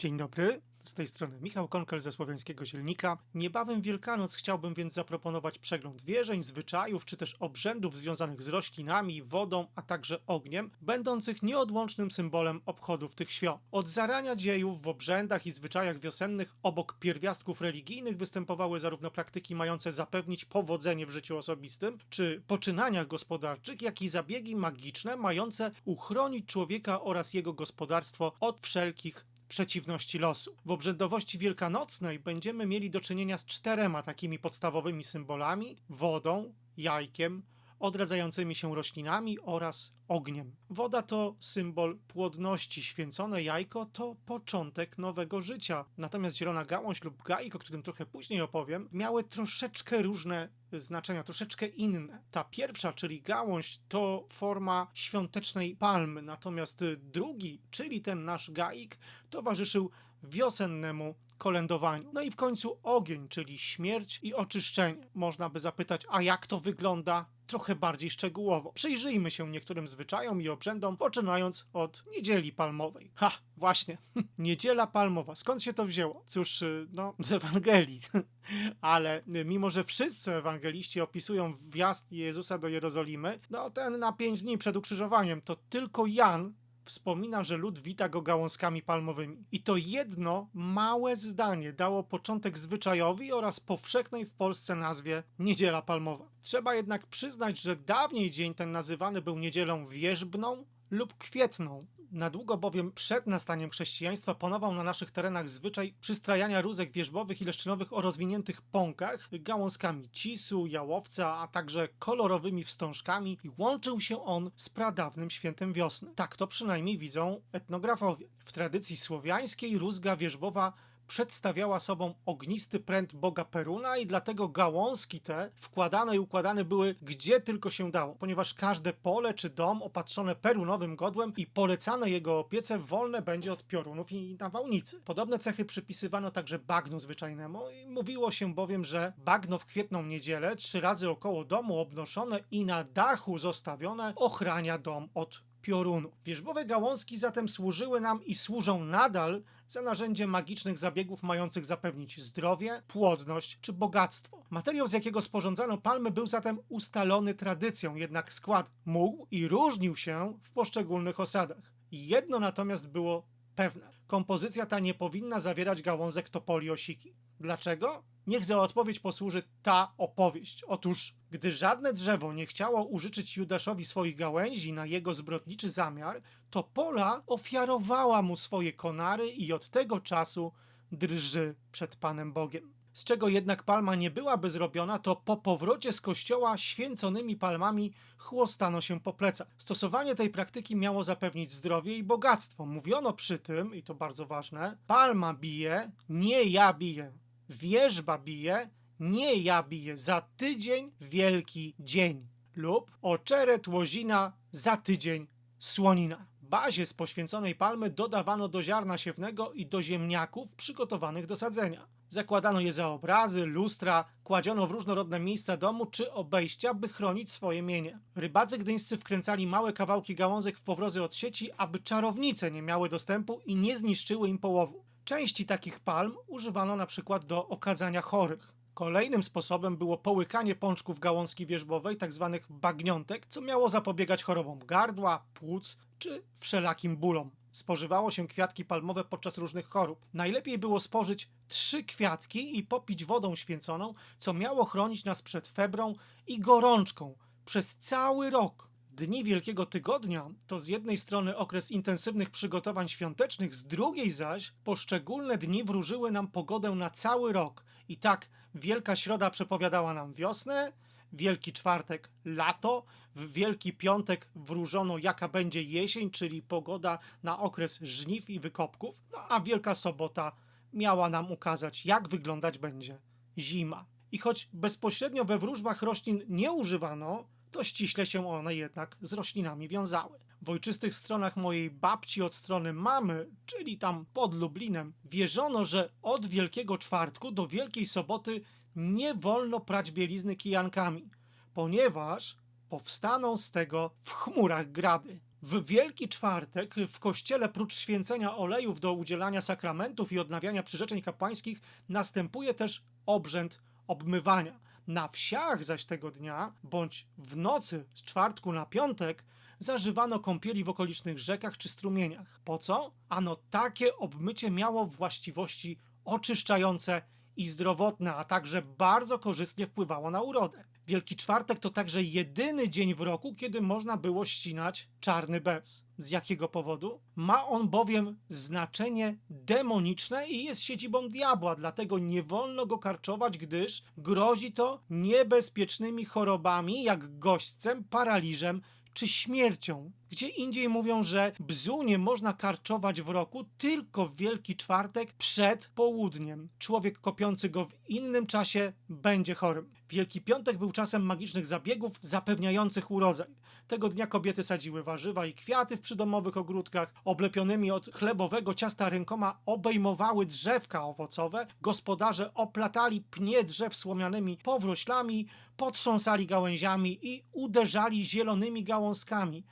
Dzień dobry, z tej strony Michał Konkel ze Słowiańskiego Zielnika. Niebawem Wielkanoc chciałbym więc zaproponować przegląd wierzeń, zwyczajów czy też obrzędów związanych z roślinami, wodą, a także ogniem, będących nieodłącznym symbolem obchodów tych świąt. Od zarania dziejów w obrzędach i zwyczajach wiosennych obok pierwiastków religijnych występowały zarówno praktyki mające zapewnić powodzenie w życiu osobistym czy poczynaniach gospodarczych, jak i zabiegi magiczne mające uchronić człowieka oraz jego gospodarstwo od wszelkich przeciwności losu. W obrzędowości wielkanocnej będziemy mieli do czynienia z czterema takimi podstawowymi symbolami: wodą, jajkiem, odradzającymi się roślinami oraz ogniem. Woda to symbol płodności, święcone jajko to początek nowego życia. Natomiast zielona gałąź lub gaik, o którym trochę później opowiem, miały troszeczkę różne znaczenia, troszeczkę inne. Ta pierwsza, czyli gałąź, to forma świątecznej palmy, natomiast drugi, czyli ten nasz gaik, towarzyszył wiosennemu kolędowaniu. No i w końcu ogień, czyli śmierć i oczyszczenie. Można by zapytać, a jak to wygląda? Trochę bardziej szczegółowo. Przyjrzyjmy się niektórym zwyczajom i obrzędom, poczynając od niedzieli palmowej. Ha, właśnie. Niedziela palmowa. Skąd się to wzięło? Cóż, y, no, z Ewangelii. Ale y, mimo, że wszyscy ewangeliści opisują wjazd Jezusa do Jerozolimy, no ten na pięć dni przed ukrzyżowaniem, to tylko Jan wspomina, że lud wita go gałązkami palmowymi. I to jedno małe zdanie dało początek zwyczajowi oraz powszechnej w Polsce nazwie Niedziela Palmowa. Trzeba jednak przyznać, że dawniej dzień ten nazywany był niedzielą wierzbną lub kwietną. Na długo bowiem przed nastaniem chrześcijaństwa panował na naszych terenach zwyczaj przystrajania rózek wierzbowych i leszczynowych o rozwiniętych pąkach, gałązkami cisu, jałowca, a także kolorowymi wstążkami i łączył się on z pradawnym świętem wiosny. Tak to przynajmniej widzą etnografowie. W tradycji słowiańskiej rózga wierzbowa przedstawiała sobą ognisty pręt boga Peruna i dlatego gałązki te wkładane i układane były gdzie tylko się dało, ponieważ każde pole czy dom opatrzone perunowym godłem i polecane jego opiece wolne będzie od piorunów i nawałnicy. Podobne cechy przypisywano także bagnu zwyczajnemu i mówiło się bowiem, że bagno w kwietną niedzielę trzy razy około domu obnoszone i na dachu zostawione ochrania dom od piorunów. Wierzbowe gałązki zatem służyły nam i służą nadal za narzędzie magicznych zabiegów mających zapewnić zdrowie, płodność czy bogactwo. Materiał, z jakiego sporządzano palmy, był zatem ustalony tradycją, jednak skład mógł i różnił się w poszczególnych osadach. Jedno natomiast było pewne. Kompozycja ta nie powinna zawierać gałązek topoli osiki. Dlaczego? Niech za odpowiedź posłuży ta opowieść. Otóż, gdy żadne drzewo nie chciało użyczyć Judaszowi swoich gałęzi na jego zbrodniczy zamiar, to Pola ofiarowała mu swoje konary i od tego czasu drży przed Panem Bogiem. Z czego jednak palma nie byłaby zrobiona, to po powrocie z kościoła święconymi palmami chłostano się po plecach. Stosowanie tej praktyki miało zapewnić zdrowie i bogactwo. Mówiono przy tym, i to bardzo ważne, palma bije, nie ja biję. Wierzba bije, nie ja biję. Za tydzień wielki dzień. Lub oczeret łozina, za tydzień słonina. Bazie z poświęconej palmy dodawano do ziarna siewnego i do ziemniaków przygotowanych do sadzenia. Zakładano je za obrazy, lustra, kładziono w różnorodne miejsca domu czy obejścia, by chronić swoje mienie. Rybacy gdyńscy wkręcali małe kawałki gałązek w powrozy od sieci, aby czarownice nie miały dostępu i nie zniszczyły im połowu. Części takich palm używano na przykład do okadzania chorych. Kolejnym sposobem było połykanie pączków gałązki wierzbowej, tzw. bagniątek, co miało zapobiegać chorobom gardła, płuc czy wszelakim bólom. Spożywało się kwiatki palmowe podczas różnych chorób. Najlepiej było spożyć trzy kwiatki i popić wodą święconą, co miało chronić nas przed febrą i gorączką przez cały rok. Dni Wielkiego Tygodnia to z jednej strony okres intensywnych przygotowań świątecznych, z drugiej zaś poszczególne dni wróżyły nam pogodę na cały rok. I tak Wielka Środa przepowiadała nam wiosnę, Wielki Czwartek lato, w Wielki Piątek wróżono jaka będzie jesień, czyli pogoda na okres żniw i wykopków, no a Wielka Sobota miała nam ukazać jak wyglądać będzie zima. I choć bezpośrednio we wróżbach roślin nie używano, to ściśle się one jednak z roślinami wiązały. W ojczystych stronach mojej babci od strony mamy, czyli tam pod Lublinem, wierzono, że od Wielkiego Czwartku do Wielkiej Soboty nie wolno prać bielizny kijankami, ponieważ powstaną z tego w chmurach grady. W Wielki Czwartek w kościele prócz święcenia olejów do udzielania sakramentów i odnawiania przyrzeczeń kapłańskich następuje też obrzęd obmywania. Na wsiach zaś tego dnia, bądź w nocy z czwartku na piątek, zażywano kąpieli w okolicznych rzekach czy strumieniach. Po co? Ano takie obmycie miało właściwości oczyszczające i zdrowotne, a także bardzo korzystnie wpływało na urodę. Wielki Czwartek to także jedyny dzień w roku, kiedy można było ścinać czarny bez. Z jakiego powodu? Ma on bowiem znaczenie demoniczne i jest siedzibą diabła, dlatego nie wolno go karczować, gdyż grozi to niebezpiecznymi chorobami jak gośćcem, paraliżem czy śmiercią. Gdzie indziej mówią, że bzu nie można karczować w roku tylko w Wielki Czwartek przed południem. Człowiek kopiący go w innym czasie będzie chorym. Wielki Piątek był czasem magicznych zabiegów zapewniających urodzaj. Tego dnia kobiety sadziły warzywa i kwiaty w przydomowych ogródkach, oblepionymi od chlebowego ciasta rękoma obejmowały drzewka owocowe, gospodarze oplatali pnie drzew słomianymi powroślami, potrząsali gałęziami i uderzali zielonymi gałązkami.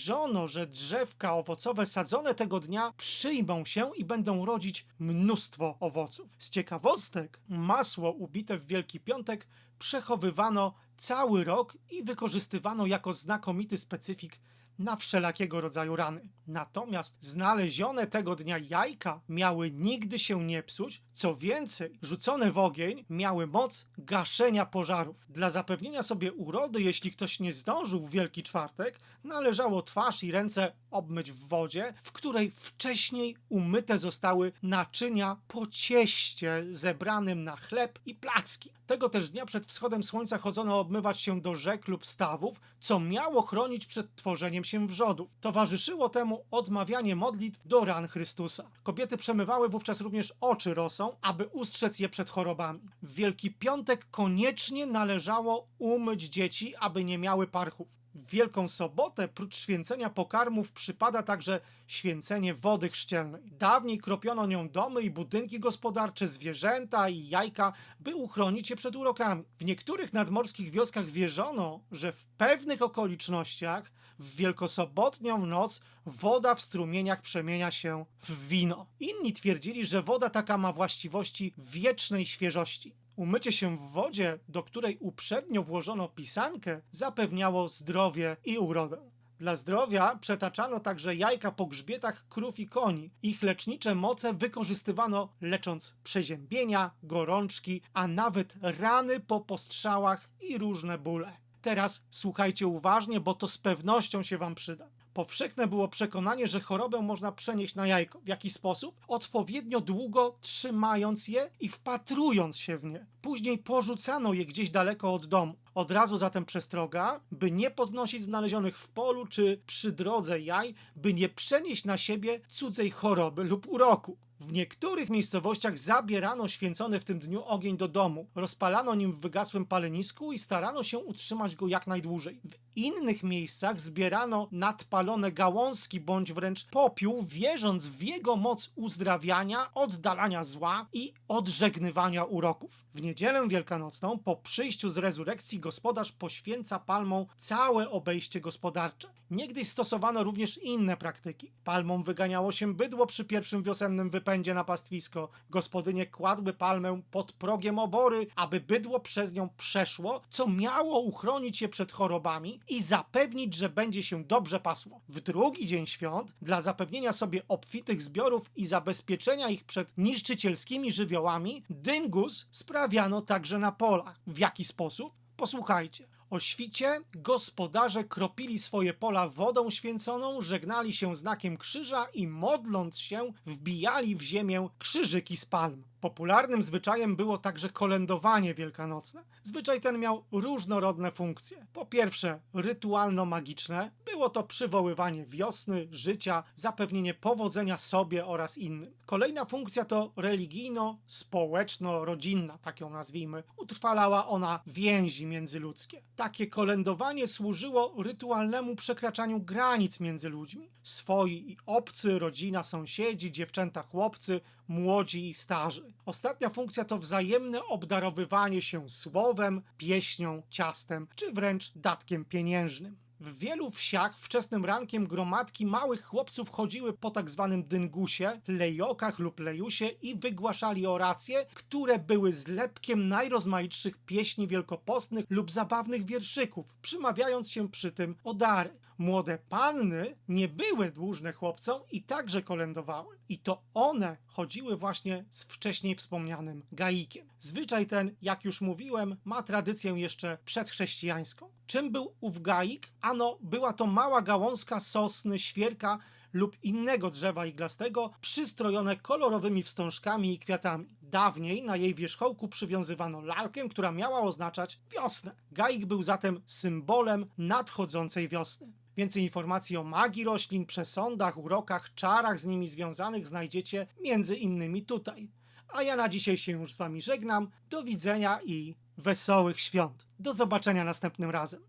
Wierzono, że drzewka owocowe sadzone tego dnia przyjmą się i będą rodzić mnóstwo owoców. Z ciekawostek, masło ubite w Wielki Piątek przechowywano cały rok i wykorzystywano jako znakomity specyfik na wszelakiego rodzaju rany. Natomiast znalezione tego dnia jajka miały nigdy się nie psuć, co więcej, rzucone w ogień miały moc gaszenia pożarów. Dla zapewnienia sobie urody, jeśli ktoś nie zdążył w Wielki Czwartek, należało twarz i ręce obmyć w wodzie, w której wcześniej umyte zostały naczynia po cieście zebranym na chleb i placki. Tego też dnia przed wschodem słońca chodzono obmywać się do rzek lub stawów, co miało chronić przed tworzeniem się wrzodów. Towarzyszyło temu odmawianie modlitw do ran Chrystusa. Kobiety przemywały wówczas również oczy rosą, aby ustrzec je przed chorobami. W Wielki Piątek koniecznie należało umyć dzieci, aby nie miały parchów. W Wielką Sobotę, prócz święcenia pokarmów, przypada także święcenie wody chrzcielnej. Dawniej kropiono nią domy i budynki gospodarcze, zwierzęta i jajka, by uchronić je przed urokami. W niektórych nadmorskich wioskach wierzono, że w pewnych okolicznościach w wielkosobotnią noc woda w strumieniach przemienia się w wino. Inni twierdzili, że woda taka ma właściwości wiecznej świeżości. Umycie się w wodzie, do której uprzednio włożono pisankę, zapewniało zdrowie i urodę. Dla zdrowia przetaczano także jajka po grzbietach krów i koni. Ich lecznicze moce wykorzystywano lecząc przeziębienia, gorączki, a nawet rany po postrzałach i różne bóle. Teraz słuchajcie uważnie, bo to z pewnością się Wam przyda. Powszechne było przekonanie, że chorobę można przenieść na jajko. W jaki sposób? Odpowiednio długo trzymając je i wpatrując się w nie. Później porzucano je gdzieś daleko od domu. Od razu zatem przestroga, by nie podnosić znalezionych w polu czy przy drodze jaj, by nie przenieść na siebie cudzej choroby lub uroku. W niektórych miejscowościach zabierano święcony w tym dniu ogień do domu, rozpalano nim w wygasłym palenisku i starano się utrzymać go jak najdłużej. W innych miejscach zbierano nadpalone gałązki bądź wręcz popiół, wierząc w jego moc uzdrawiania, oddalania zła i odżegnywania uroków. W niedzielę wielkanocną, po przyjściu z rezurekcji, gospodarz poświęca palmą całe obejście gospodarcze. Niegdyś stosowano również inne praktyki. Palmą wyganiało się bydło przy pierwszym wiosennym wypędzie na pastwisko. Gospodynie kładły palmę pod progiem obory, aby bydło przez nią przeszło, co miało uchronić je przed chorobami i zapewnić, że będzie się dobrze pasło. W drugi dzień świąt, dla zapewnienia sobie obfitych zbiorów i zabezpieczenia ich przed niszczycielskimi żywiołami, dyngus sprawiano także na polach. W jaki sposób? Posłuchajcie. O świcie gospodarze kropili swoje pola wodą święconą, żegnali się znakiem krzyża i modląc się wbijali w ziemię krzyżyki z palm. Popularnym zwyczajem było także kolędowanie wielkanocne. Zwyczaj ten miał różnorodne funkcje. Po pierwsze, rytualno-magiczne, było to przywoływanie wiosny, życia, zapewnienie powodzenia sobie oraz innym. Kolejna funkcja to religijno-społeczno-rodzinna, tak ją nazwijmy. Utrwalała ona więzi międzyludzkie. Takie kolędowanie służyło rytualnemu przekraczaniu granic między ludźmi. Swoi i obcy, rodzina, sąsiedzi, dziewczęta, chłopcy, młodzi i starzy. Ostatnia funkcja to wzajemne obdarowywanie się słowem, pieśnią, ciastem, czy wręcz datkiem pieniężnym. W wielu wsiach wczesnym rankiem gromadki małych chłopców chodziły po tak zwanym dyngusie, lejokach lub lejusie i wygłaszali oracje, które były zlepkiem najrozmaitszych pieśni wielkopostnych lub zabawnych wierszyków, przymawiając się przy tym o dary. Młode panny nie były dłużne chłopcom i także kolędowały. I to one chodziły właśnie z wcześniej wspomnianym gaikiem. Zwyczaj ten, jak już mówiłem, ma tradycję jeszcze przedchrześcijańską. Czym był ów gaik? Ano, była to mała gałązka sosny, świerka lub innego drzewa iglastego, przystrojone kolorowymi wstążkami i kwiatami. Dawniej na jej wierzchołku przywiązywano lalkę, która miała oznaczać wiosnę. Gaik był zatem symbolem nadchodzącej wiosny. Więcej informacji o magii roślin, przesądach, urokach, czarach z nimi związanych znajdziecie między innymi tutaj. A ja na dzisiaj się już z wami żegnam. Do widzenia i wesołych świąt. Do zobaczenia następnym razem.